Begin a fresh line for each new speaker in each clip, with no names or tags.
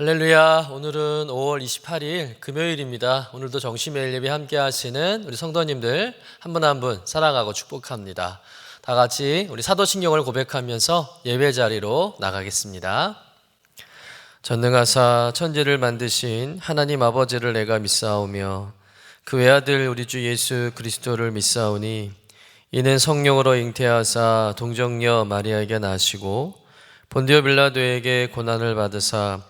할렐루야. 오늘은 5월 28일 금요일입니다. 오늘도 정시 매일 예배 함께 하시는 우리 성도님들 한 분 한 분 사랑하고 축복합니다. 다 같이 우리 사도신경을 고백하면서 예배 자리로 나가겠습니다. 전능하사 천지를 만드신 하나님 아버지를 내가 믿사오며 그 외아들 우리 주 예수 그리스도를 믿사오니 이는 성령으로 잉태하사 동정녀 마리아에게 나시고 본디오 빌라도에게 고난을 받으사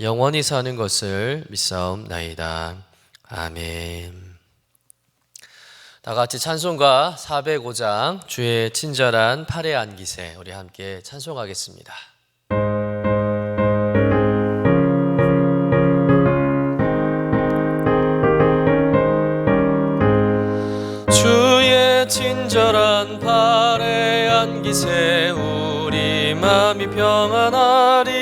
영원히 사는 것을 믿사옵나이다. 아멘. 다 같이 찬송가 405장 주의 친절한 팔에 안기세 우리 함께 찬송하겠습니다. 주의 친절한 팔에 안기세 우리 마음이 평안하리니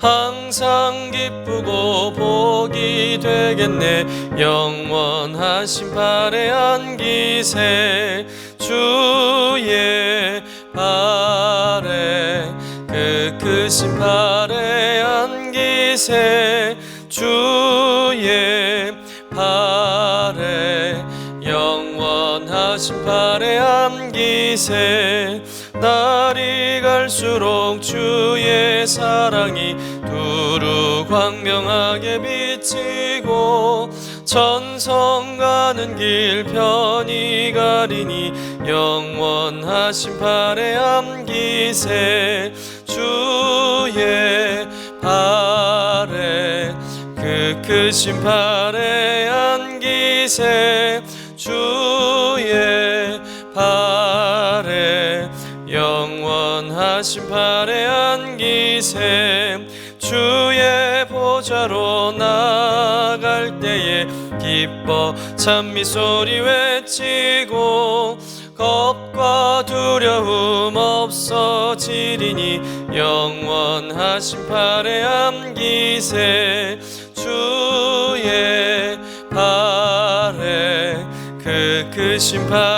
항상 기쁘고 복이 되겠네. 영원하신 팔에 안기세. 주의 팔에 그 크신 팔에 안기세. 주의 팔에 영원하신 팔에 안기세. 날이 갈수록 주의 사랑이 광명하게 비치고 천성 가는 길 편히 가리니 영원하신 팔에 안기세 주의 팔에 그 크신 팔에 안기세 주의 팔에 영원하신 팔에 안기세 보좌로 나갈 때에 기뻐 찬미 소리 외치고 겁과 두려움 없어지리니 영원하신 팔에 안기세 주의 팔에 그 크신 팔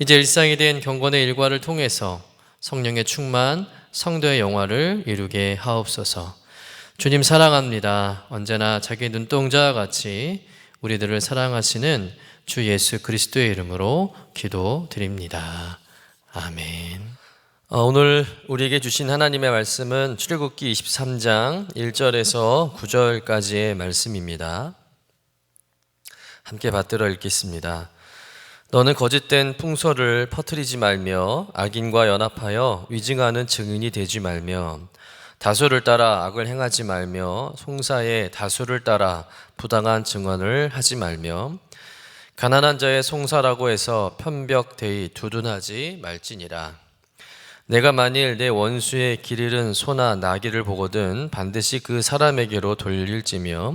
이제 일상이 된 경건의 일과를 통해서 성령의 충만, 성도의 영화를 이루게 하옵소서. 주님 사랑합니다. 언제나 자기 눈동자와 같이 우리들을 사랑하시는 주 예수 그리스도의 이름으로 기도드립니다. 아멘. 어, 오늘 우리에게 주신 하나님의 말씀은 출애굽기 23장 1절에서 9절까지의 말씀입니다. 함께 받들어 읽겠습니다. 너는 거짓된 풍설을 퍼뜨리지 말며 악인과 연합하여 위증하는 증인이 되지 말며 다수를 따라 악을 행하지 말며 송사의 다수를 따라 부당한 증언을 하지 말며 가난한 자의 송사라고 해서 편벽되이 두둔하지 말지니라. 내가 만일 내 원수의 길 잃은 소나 나귀를 보거든 반드시 그 사람에게로 돌릴지며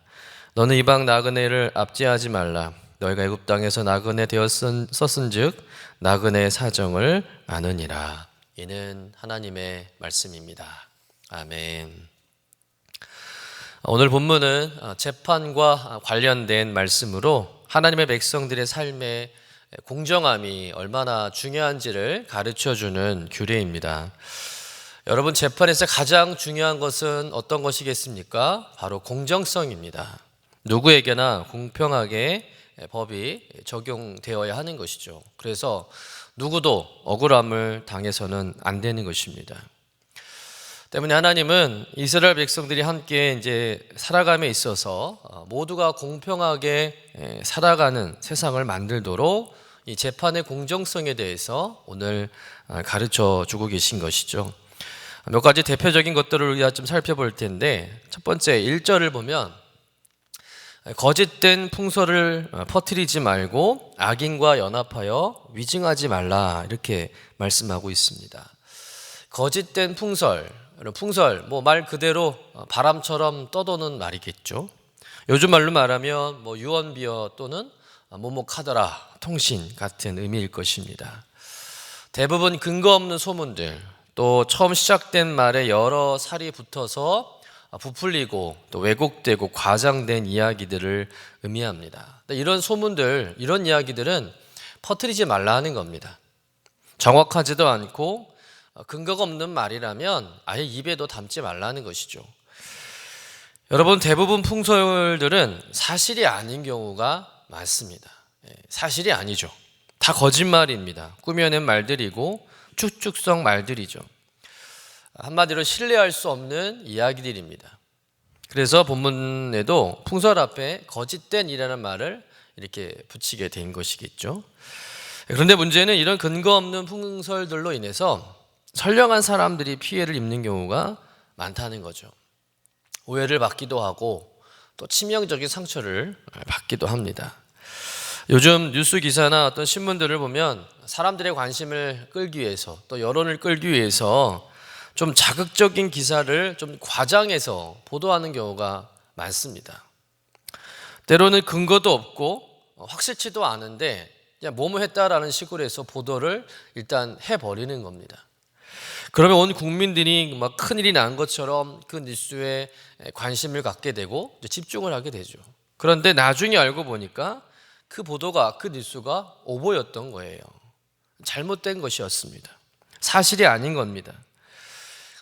너는 이방 나그네를 압제하지 말라. 너희가 애굽 땅에서 나그네 되었었은즉 나그네의 사정을 아느니라. 이는 하나님의 말씀입니다. 아멘. 오늘 본문은 재판과 관련된 말씀으로 하나님의 백성들의 삶의 공정함이 얼마나 중요한지를 가르쳐 주는 규례입니다. 여러분, 재판에서 가장 중요한 것은 어떤 것이겠습니까? 바로 공정성입니다. 누구에게나 공평하게 법이 적용되어야 하는 것이죠. 그래서 누구도 억울함을 당해서는 안 되는 것입니다. 때문에 하나님은 이스라엘 백성들이 함께 이제 살아감에 있어서 어, 모두가 공평하게 살아가는 세상을 만들도록 이 재판의 공정성에 대해서 오늘 어, 가르쳐 주고 계신 것이죠. 몇 가지 대표적인 것들을 우리가 좀 살펴볼 텐데 첫 번째 1절을 보면 거짓된 풍설을 어, 퍼뜨리지 말고 악인과 연합하여 위증하지 말라 이렇게 말씀하고 있습니다. 거짓된 풍설, 풍설 뭐 말 그대로 어, 바람처럼 떠도는 말이겠죠. 요즘 말로 말하면 뭐 유언비어 또는 모모카더라 통신 같은 의미일 것입니다. 대부분 근거 없는 소문들 또 처음 시작된 말에 여러 살이 붙어서 아, 부풀리고 또 왜곡되고 과장된 이야기들을 의미합니다. 이런 소문들, 이런 이야기들은 퍼뜨리지 말라 하는 겁니다. 정확하지도 않고 어, 근거가 없는 말이라면 아예 입에도 담지 말라는 것이죠. 여러분 대부분 풍설들은 사실이 아닌 경우가 많습니다. 예, 사실이 아니죠. 다 거짓말입니다. 꾸며낸 말들이고 축축성 말들이죠. 한마디로 신뢰할 수 없는 이야기들입니다. 그래서 본문에도 풍설 앞에 거짓된 이라는 말을 이렇게 붙이게 된 것이겠죠. 그런데 문제는 이런 근거 없는 풍설들로 인해서 선량한 사람들이 피해를 입는 경우가 많다는 거죠. 오해를 받기도 하고 또 치명적인 상처를 받기도 합니다. 요즘 뉴스 기사나 어떤 신문들을 보면 사람들의 관심을 끌기 위해서 또 여론을 끌기 위해서 좀 자극적인 기사를 좀 과장해서 보도하는 경우가 많습니다. 때로는 근거도 없고 확실치도 않은데 그냥 뭐뭐 했다라는 식으로 해서 보도를 일단 해버리는 겁니다. 그러면 온 국민들이 막 큰일이 난 것처럼 그 뉴스에 관심을 갖게 되고 집중을 하게 되죠. 그런데 나중에 알고 보니까 그 보도가 그 뉴스가 오보였던 거예요. 잘못된 것이었습니다. 사실이 아닌 겁니다.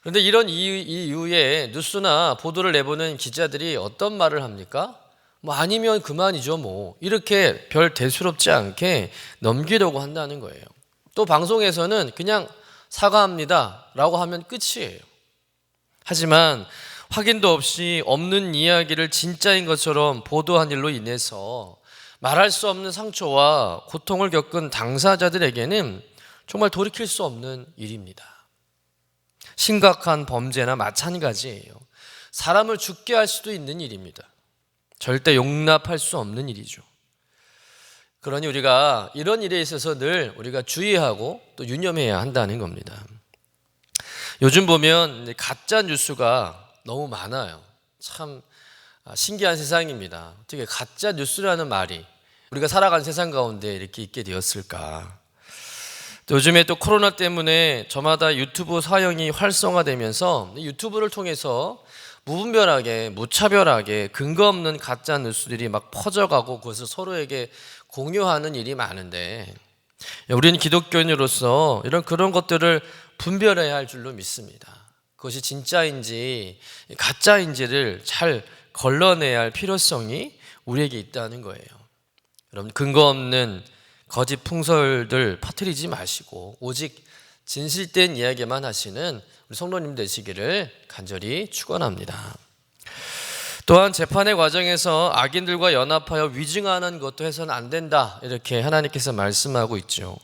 그런데 이런 이유에 뉴스나 보도를 내보는 기자들이 어떤 말을 합니까? 뭐 아니면 그만이죠, 뭐. 이렇게 별 대수롭지 않게 넘기려고 한다는 거예요. 또 방송에서는 그냥 사과합니다. 라고 하면 끝이에요. 하지만 확인도 없이 없는 이야기를 진짜인 것처럼 보도한 일로 인해서 말할 수 없는 상처와 고통을 겪은 당사자들에게는 정말 돌이킬 수 없는 일입니다. 심각한 범죄나 마찬가지예요. 사람을 죽게 할 수도 있는 일입니다. 절대 용납할 수 없는 일이죠. 그러니 우리가 이런 일에 있어서 늘 우리가 주의하고 또 유념해야 한다는 겁니다. 요즘 보면 가짜 뉴스가 너무 많아요. 참 아, 신기한 세상입니다. 어떻게 가짜 뉴스라는 말이 우리가 살아가는 세상 가운데 이렇게 있게 되었을까? 요즘에 또 코로나 때문에 저마다 유튜브 사용이 활성화되면서 유튜브를 통해서 무분별하게 무차별하게 근거 없는 가짜 뉴스들이 막 퍼져가고 그것을 서로에게 공유하는 일이 많은데 우리는 기독교인으로서 이런 그런 것들을 분별해야 할 줄로 믿습니다. 그것이 진짜인지 가짜인지를 잘 걸러내야 할 필요성이 우리에게 있다는 거예요. 여러분 근거 없는 거짓 풍설들 퍼뜨리지 마시고 오직 진실된 이야기만 하시는 우리 성도님 되시기를 간절히 축원합니다. 또한 재판의 과정에서 악인들과 연합하여 위증하는 것도 해서는 안 된다. 이렇게 하나님께서 말씀하고 있죠.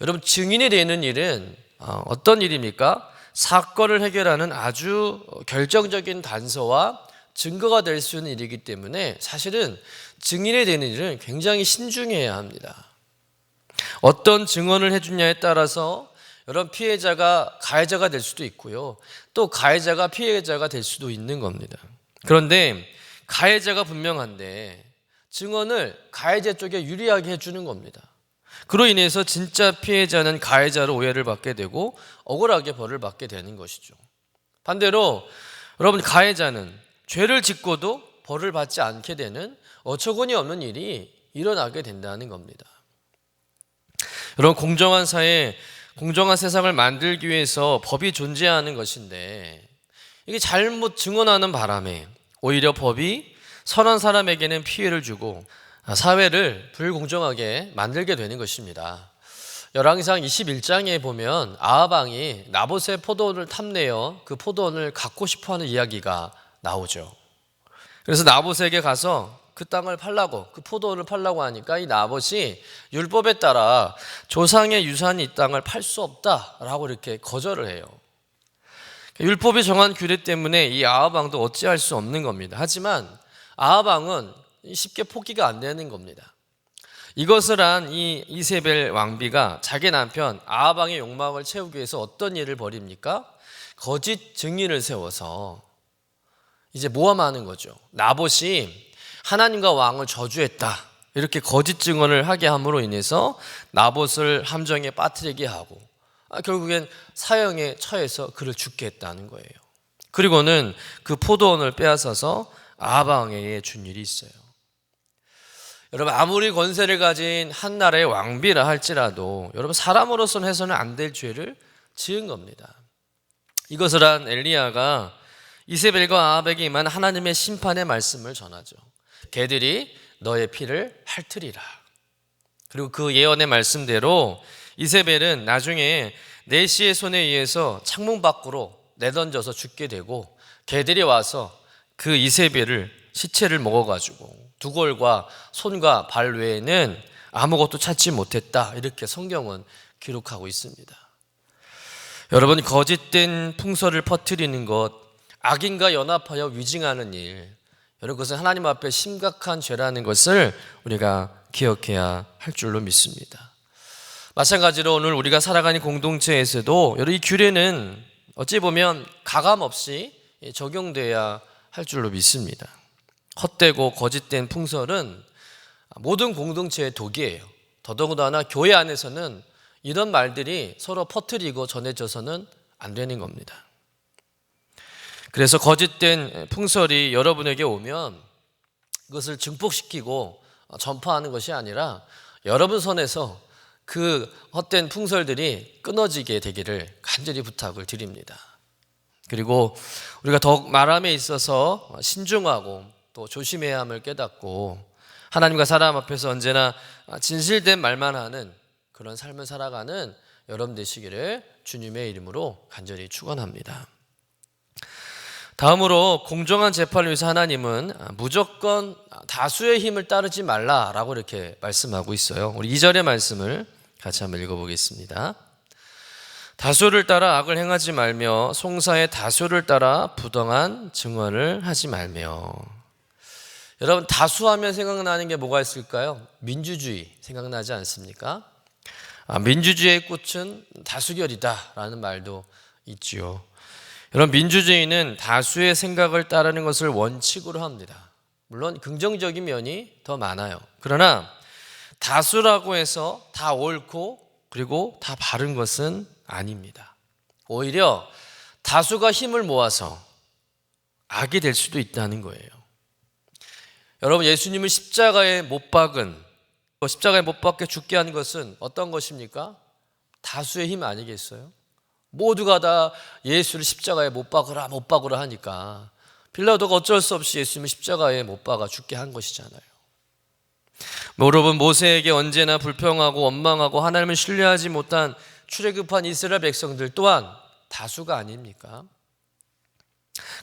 여러분 증인이 되는 일은 어, 어떤 일입니까? 사건을 해결하는 아주 결정적인 단서와 증거가 될 수 있는 일이기 때문에 사실은 증인이 되는 일은 굉장히 신중해야 합니다. 어떤 증언을 해주냐에 따라서 여러 피해자가 가해자가 될 수도 있고요. 또 가해자가 피해자가 될 수도 있는 겁니다. 그런데 가해자가 분명한데 증언을 가해자 쪽에 유리하게 해주는 겁니다. 그로 인해서 진짜 피해자는 가해자로 오해를 받게 되고 억울하게 벌을 받게 되는 것이죠. 반대로 여러분 가해자는 죄를 짓고도 벌을 받지 않게 되는 어처구니 없는 일이 일어나게 된다는 겁니다. 여러분 공정한 사회, 공정한 세상을 만들기 위해서 법이 존재하는 것인데 이게 잘못 증언하는 바람에 오히려 법이 선한 사람에게는 피해를 주고 사회를 불공정하게 만들게 되는 것입니다. 열왕기상 21장에 보면 아하방이 나봇의 포도원을 탐내어 그 포도원을 갖고 싶어하는 이야기가 나오죠. 그래서 나봇에게 가서 그 땅을 팔라고 그 포도원을 팔라고 하니까 이 나봇이 율법에 따라 조상의 유산이 이 땅을 팔 수 없다라고 이렇게 거절을 해요. 율법이 정한 규례 때문에 이 아하방도 어찌할 수 없는 겁니다. 하지만 아하방은 쉽게 포기가 안 되는 겁니다. 이것을 한 이 이세벨 왕비가 자기 남편 아하방의 욕망을 채우기 위해서 어떤 일을 벌입니까? 거짓 증인을 세워서 이제 모함하는 거죠. 나봇이 하나님과 왕을 저주했다. 이렇게 거짓 증언을 하게 함으로 인해서 나봇을 함정에 빠뜨리게 하고 아, 결국엔 사형에 처해서 그를 죽게 했다는 거예요. 그리고는 그 포도원을 빼앗아서 아방에게 준 일이 있어요. 여러분 아무리 권세를 가진 한 나라의 왕비라 할지라도 여러분 사람으로서는 해서는 안 될 죄를 지은 겁니다. 이것을 한 엘리야가 이세벨과 아합에게 임한 하나님의 심판의 말씀을 전하죠. 개들이 너의 피를 핥으리라. 그리고 그 예언의 말씀대로 이세벨은 나중에 네시의 손에 의해서 창문 밖으로 내던져서 죽게 되고 개들이 와서 그 이세벨을 시체를 먹어가지고 두골과 손과 발 외에는 아무것도 찾지 못했다 이렇게 성경은 기록하고 있습니다. 여러분 거짓된 풍설을 퍼뜨리는 것, 악인과 연합하여 위증하는 일, 여러분 그것은 하나님 앞에 심각한 죄라는 것을 우리가 기억해야 할 줄로 믿습니다. 마찬가지로 오늘 우리가 살아가는 공동체에서도 여러 이 규례는 어찌 보면 가감 없이 적용돼야 할 줄로 믿습니다. 헛되고 거짓된 풍설은 모든 공동체의 독이에요. 더더군다나 교회 안에서는 이런 말들이 서로 퍼뜨리고 전해져서는 안 되는 겁니다. 그래서 거짓된 풍설이 여러분에게 오면 그것을 증폭시키고 전파하는 것이 아니라 여러분 손에서 그 헛된 풍설들이 끊어지게 되기를 간절히 부탁을 드립니다. 그리고 우리가 더욱 말함에 있어서 신중하고 또 조심해야 함을 깨닫고 하나님과 사람 앞에서 언제나 진실된 말만 하는 그런 삶을 살아가는 여러분 되시기를 주님의 이름으로 간절히 축원합니다. 다음으로 공정한 재판을 위해서 하나님은 무조건 다수의 힘을 따르지 말라라고 이렇게 말씀하고 있어요. 우리 2절의 말씀을 같이 한번 읽어보겠습니다. 다수를 따라 악을 행하지 말며 송사의 다수를 따라 부당한 증언을 하지 말며 여러분 다수하면 생각나는 게 뭐가 있을까요? 민주주의 생각나지 않습니까? 아, 민주주의의 꽃은 다수결이다라는 말도 있지요. 여러분 민주주의는 다수의 생각을 따르는 것을 원칙으로 합니다. 물론 긍정적인 면이 더 많아요. 그러나 다수라고 해서 다 옳고 그리고 다 바른 것은 아닙니다. 오히려 다수가 힘을 모아서 악이 될 수도 있다는 거예요. 여러분 예수님을 십자가에 못 박은 십자가에 못 박게 죽게 한 것은 어떤 것입니까? 다수의 힘 아니겠어요? 모두가 다 예수를 십자가에 못 박으라 못 박으라 하니까 빌라도가 어쩔 수 없이 예수님을 십자가에 못 박아 죽게 한 것이잖아요. 뭐 여러분 모세에게 언제나 불평하고 원망하고 하나님을 신뢰하지 못한 출애굽한 이스라엘 백성들 또한 다수가 아닙니까?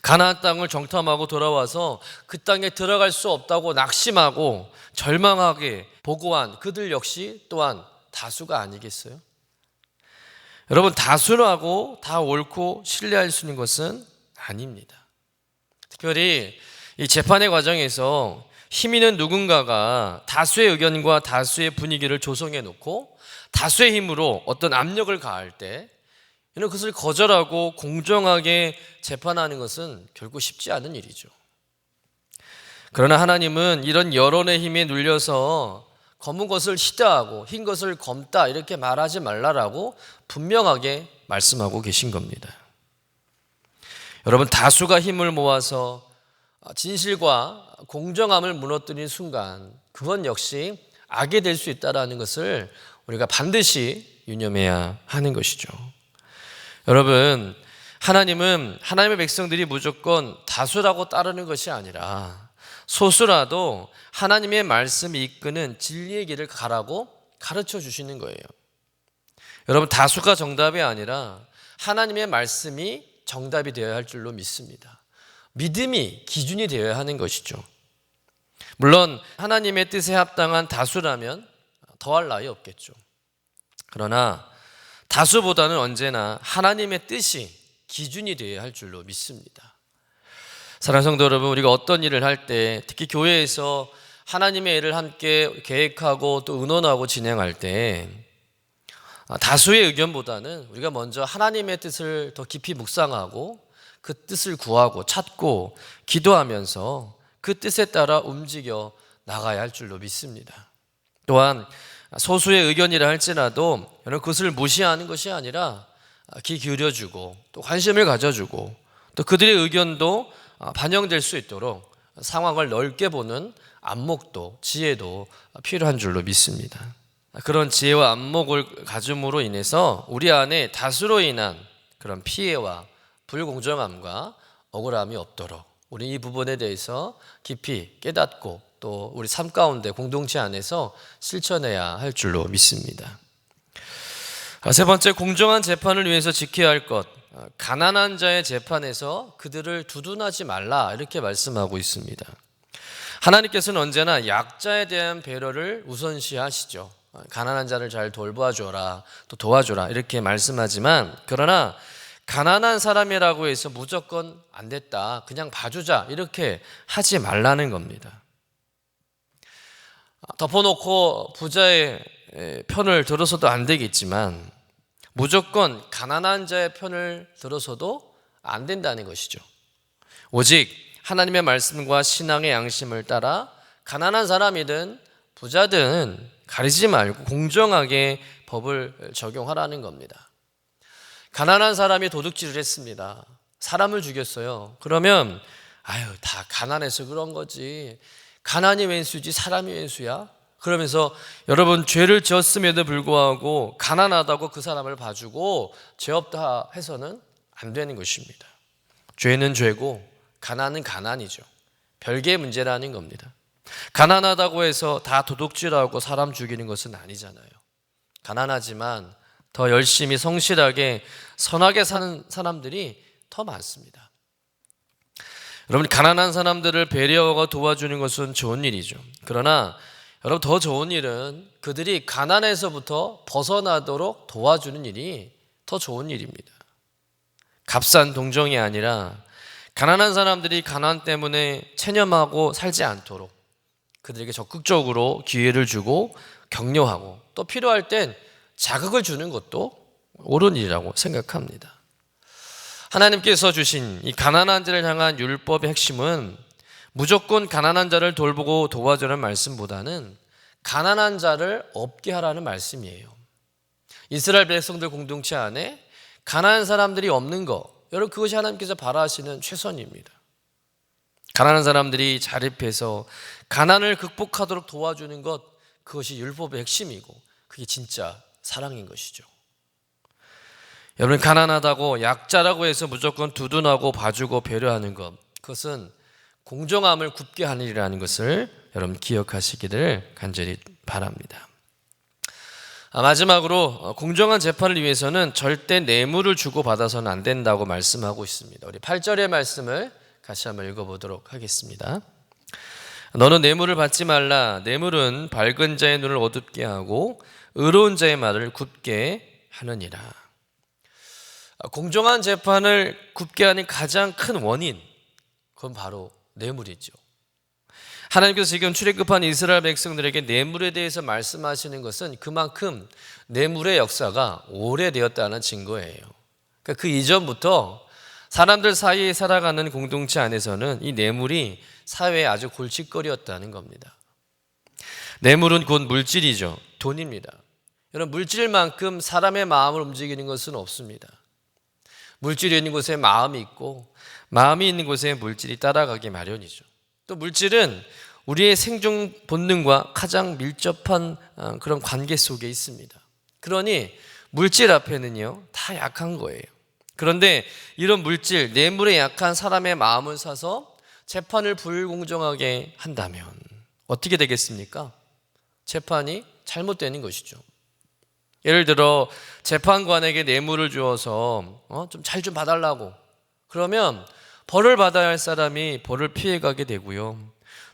가나안 땅을 정탐하고 돌아와서 그 땅에 들어갈 수 없다고 낙심하고 절망하게 보고한 그들 역시 또한 다수가 아니겠어요? 여러분 다수라고 다 옳고 신뢰할 수 있는 것은 아닙니다. 특별히 이 재판의 과정에서 힘 있는 누군가가 다수의 의견과 다수의 분위기를 조성해 놓고 다수의 힘으로 어떤 압력을 가할 때 이런 것을 거절하고 공정하게 재판하는 것은 결코 쉽지 않은 일이죠. 그러나 하나님은 이런 여론의 힘에 눌려서 검은 것을 시다하고 흰 것을 검다 이렇게 말하지 말라라고 분명하게 말씀하고 계신 겁니다. 여러분 다수가 힘을 모아서 진실과 공정함을 무너뜨린 순간 그건 역시 악이 될 수 있다라는 것을 우리가 반드시 유념해야 하는 것이죠. 여러분 하나님은 하나님의 백성들이 무조건 다수라고 따르는 것이 아니라 소수라도 하나님의 말씀이 이끄는 진리의 길을 가라고 가르쳐 주시는 거예요. 여러분 다수가 정답이 아니라 하나님의 말씀이 정답이 되어야 할 줄로 믿습니다. 믿음이 기준이 되어야 하는 것이죠. 물론 하나님의 뜻에 합당한 다수라면 더할 나위 없겠죠. 그러나 다수보다는 언제나 하나님의 뜻이 기준이 되어야 할 줄로 믿습니다. 사랑 성도 여러분, 우리가 어떤 일을 할 때, 특히 교회에서 하나님의 일을 함께 계획하고 또 의논하고 진행할 때, 다수의 의견보다는 우리가 먼저 하나님의 뜻을 더 깊이 묵상하고 그 뜻을 구하고 찾고 기도하면서 그 뜻에 따라 움직여 나가야 할 줄로 믿습니다. 또한 소수의 의견이라 할지라도 여러분 그것을 무시하는 것이 아니라 귀 기울여주고 또 관심을 가져주고 또 그들의 의견도 반영될 수 있도록 상황을 넓게 보는 안목도 지혜도 필요한 줄로 믿습니다. 그런 지혜와 안목을 가짐으로 인해서 우리 안에 다수로 인한 그런 피해와 불공정함과 억울함이 없도록 우리 이 부분에 대해서 깊이 깨닫고 또 우리 삶 가운데 공동체 안에서 실천해야 할 줄로 믿습니다. 아, 세 번째 공정한 재판을 위해서 지켜야 할 것. 아, 가난한 자의 재판에서 그들을 두둔하지 말라 이렇게 말씀하고 있습니다. 하나님께서는 언제나 약자에 대한 배려를 우선시하시죠. 아, 가난한 자를 잘 돌봐줘라, 또 도와줘라 이렇게 말씀하지만 그러나 가난한 사람이라고 해서 무조건 안 됐다, 그냥 봐주자 이렇게 하지 말라는 겁니다. 덮어놓고 부자의 편을 들어서도 안 되겠지만 무조건 가난한 자의 편을 들어서도 안 된다는 것이죠. 오직 하나님의 말씀과 신앙의 양심을 따라 가난한 사람이든 부자든 가리지 말고 공정하게 법을 적용하라는 겁니다. 가난한 사람이 도둑질을 했습니다. 사람을 죽였어요. 그러면 아유 다 가난해서 그런 거지. 가난이 왼수지 사람이 왼수야? 그러면서 여러분 죄를 지었음에도 불구하고 가난하다고 그 사람을 봐주고 죄 없다 해서는 안 되는 것입니다. 죄는 죄고 가난은 가난이죠. 별개의 문제라는 겁니다. 가난하다고 해서 다 도둑질하고 사람 죽이는 것은 아니잖아요. 가난하지만 더 열심히 성실하게 선하게 사는 사람들이 더 많습니다. 여러분 가난한 사람들을 배려하고 도와주는 것은 좋은 일이죠. 그러나 여러분 더 좋은 일은 그들이 가난에서부터 벗어나도록 도와주는 일이 더 좋은 일입니다. 값싼 동정이 아니라 가난한 사람들이 가난 때문에 체념하고 살지 않도록 그들에게 적극적으로 기회를 주고 격려하고 또 필요할 땐 자극을 주는 것도 옳은 일이라고 생각합니다. 하나님께서 주신 이 가난한 자를 향한 율법의 핵심은 무조건 가난한 자를 돌보고 도와주는 말씀보다는 가난한 자를 없게 하라는 말씀이에요. 이스라엘 백성들 공동체 안에 가난한 사람들이 없는 것, 여러분 그것이 하나님께서 바라시는 최선입니다. 가난한 사람들이 자립해서 가난을 극복하도록 도와주는 것, 그것이 율법의 핵심이고 그게 진짜 사랑인 것이죠. 여러분 가난하다고 약자라고 해서 무조건 두둔하고 봐주고 배려하는 것 그것은 공정함을 굽게 하는 일이라는 것을 여러분 기억하시기를 간절히 바랍니다. 아, 마지막으로 어, 공정한 재판을 위해서는 절대 뇌물을 주고 받아서는 안 된다고 말씀하고 있습니다. 우리 8절의 말씀을 다시 한번 읽어보도록 하겠습니다. 너는 뇌물을 받지 말라. 뇌물은 밝은 자의 눈을 어둡게 하고 의로운 자의 말을 굽게 하느니라. 공정한 재판을 굽게 하는 가장 큰 원인, 그건 바로 뇌물이죠. 하나님께서 지금 출애굽한 이스라엘 백성들에게 뇌물에 대해서 말씀하시는 것은 그만큼 뇌물의 역사가 오래되었다는 증거예요. 그러니까 그 이전부터 사람들 사이에 살아가는 공동체 안에서는 이 뇌물이 사회에 아주 골칫거리였다는 겁니다. 뇌물은 곧 물질이죠. 돈입니다. 여러분, 물질만큼 사람의 마음을 움직이는 것은 없습니다. 물질이 있는 곳에 마음이 있고, 마음이 있는 곳에 물질이 따라가기 마련이죠. 또 물질은 우리의 생존 본능과 가장 밀접한 어, 그런 관계 속에 있습니다. 그러니 물질 앞에는요, 다 약한 거예요. 그런데 이런 물질, 뇌물에 약한 사람의 마음을 사서 재판을 불공정하게 한다면 어떻게 되겠습니까? 재판이 잘못되는 것이죠. 예를 들어 재판관에게 뇌물을 주어서 어? 좀잘좀 봐달라고 그러면 벌을 받아야 할 사람이 벌을 피해가게 되고요.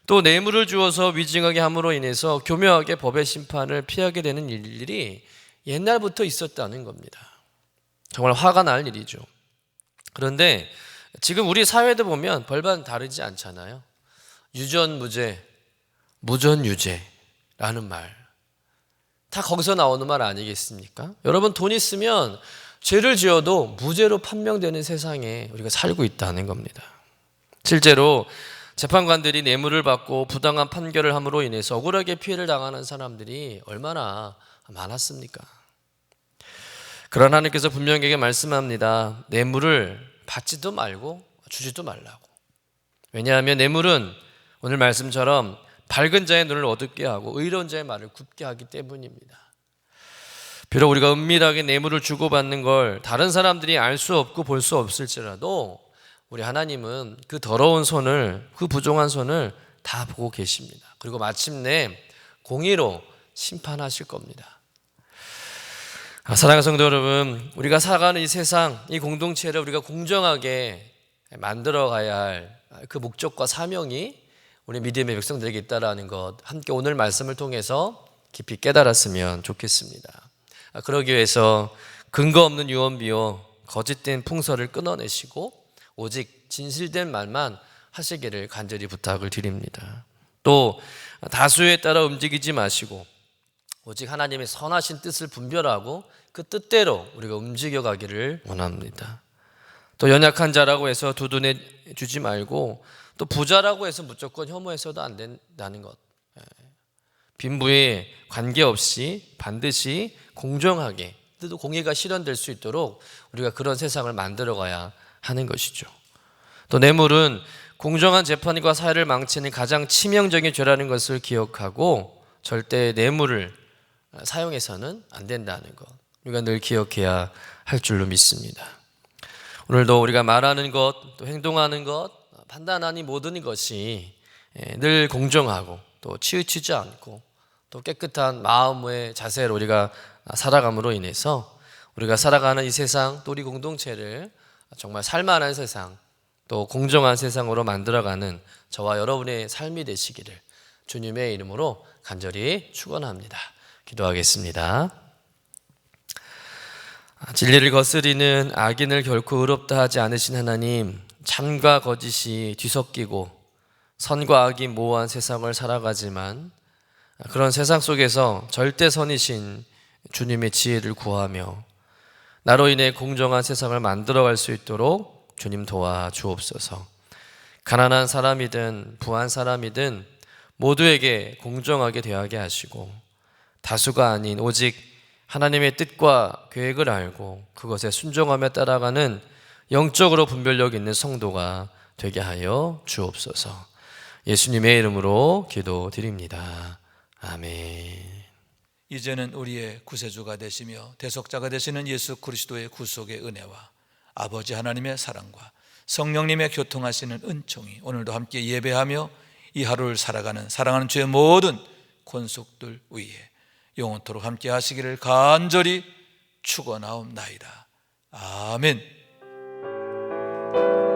또 뇌물을 주어서 위증하게 함으로 인해서 교묘하게 법의 심판을 피하게 되는 일들이 옛날부터 있었다는 겁니다. 정말 화가 날 일이죠. 그런데 지금 우리 사회도 보면 벌반 다르지 않잖아요. 유전무죄, 무전유죄라는 말. 다 거기서 나오는 말 아니겠습니까? 여러분 돈 있으면 죄를 지어도 무죄로 판명되는 세상에 우리가 살고 있다는 겁니다. 실제로 재판관들이 뇌물을 받고 부당한 판결을 함으로 인해서 억울하게 피해를 당하는 사람들이 얼마나 많았습니까? 그러나 하나님께서 분명하게 말씀합니다. 뇌물을 받지도 말고 주지도 말라고. 왜냐하면 뇌물은 오늘 말씀처럼 밝은 자의 눈을 어둡게 하고 의로운 자의 말을 굽게 하기 때문입니다. 비록 우리가 은밀하게 뇌물을 주고받는 걸 다른 사람들이 알 수 없고 볼 수 없을지라도 우리 하나님은 그 더러운 손을 그 부정한 손을 다 보고 계십니다. 그리고 마침내 공의로 심판하실 겁니다. 아, 사랑하는 성도 여러분, 우리가 살아가는 이 세상, 이 공동체를 우리가 공정하게 만들어 가야 할 그 목적과 사명이 우리 믿음의 백성들에게 있다라는 것 함께 오늘 말씀을 통해서 깊이 깨달았으면 좋겠습니다. 아, 그러기 위해서 근거 없는 유언비어 거짓된 풍설을 끊어내시고 오직 진실된 말만 하시기를 간절히 부탁을 드립니다. 또 다수에 따라 움직이지 마시고 오직 하나님의 선하신 뜻을 분별하고 그 뜻대로 우리가 움직여 가기를 원합니다. 또 연약한 자라고 해서 두둔해 주지 말고 또 부자라고 해서 무조건 혐오해서도 안 된다는 것. 예. 빈부에 관계없이 반드시 공정하게 또 공의가 실현될 수 있도록 우리가 그런 세상을 만들어 가야 하는 것이죠. 또 뇌물은 공정한 재판과 사회를 망치는 가장 치명적인 죄라는 것을 기억하고 절대 뇌물을 사용해서는 안 된다는 것. 우리가 늘 기억해야 할 줄로 믿습니다. 오늘도 우리가 말하는 것, 또 행동하는 것, 판단하는 모든 것이 예, 늘 공정하고 또 치우치지 않고 또 깨끗한 마음의 자세로 우리가 살아감으로 인해서 우리가 살아가는 이 세상 또 우리 공동체를 정말 살만한 세상 또 공정한 세상으로 만들어가는 저와 여러분의 삶이 되시기를 주님의 이름으로 간절히 축원합니다. 기도하겠습니다. 진리를 거스리는 악인을 결코 의롭다 하지 않으신 하나님 참과 거짓이 뒤섞이고 선과 악이 모호한 세상을 살아가지만 그런 세상 속에서 절대 선이신 주님의 지혜를 구하며 나로 인해 공정한 세상을 만들어갈 수 있도록 주님 도와 주옵소서. 가난한 사람이든 부한 사람이든 모두에게 공정하게 대하게 하시고 다수가 아닌 오직 하나님의 뜻과 계획을 알고 그것에 순종하며 따라가는 영적으로 분별력 있는 성도가 되게 하여 주옵소서. 예수님의 이름으로 기도드립니다. 아멘.
이제는 우리의 구세주가 되시며 대속자가 되시는 예수 그리스도의 구속의 은혜와 아버지 하나님의 사랑과 성령님의 교통하시는 은총이 오늘도 함께 예배하며 이 하루를 살아가는 사랑하는 주의 모든 권속들 위에 영원토록 함께 하시기를 간절히 축원하옵나이다. 아멘. thank you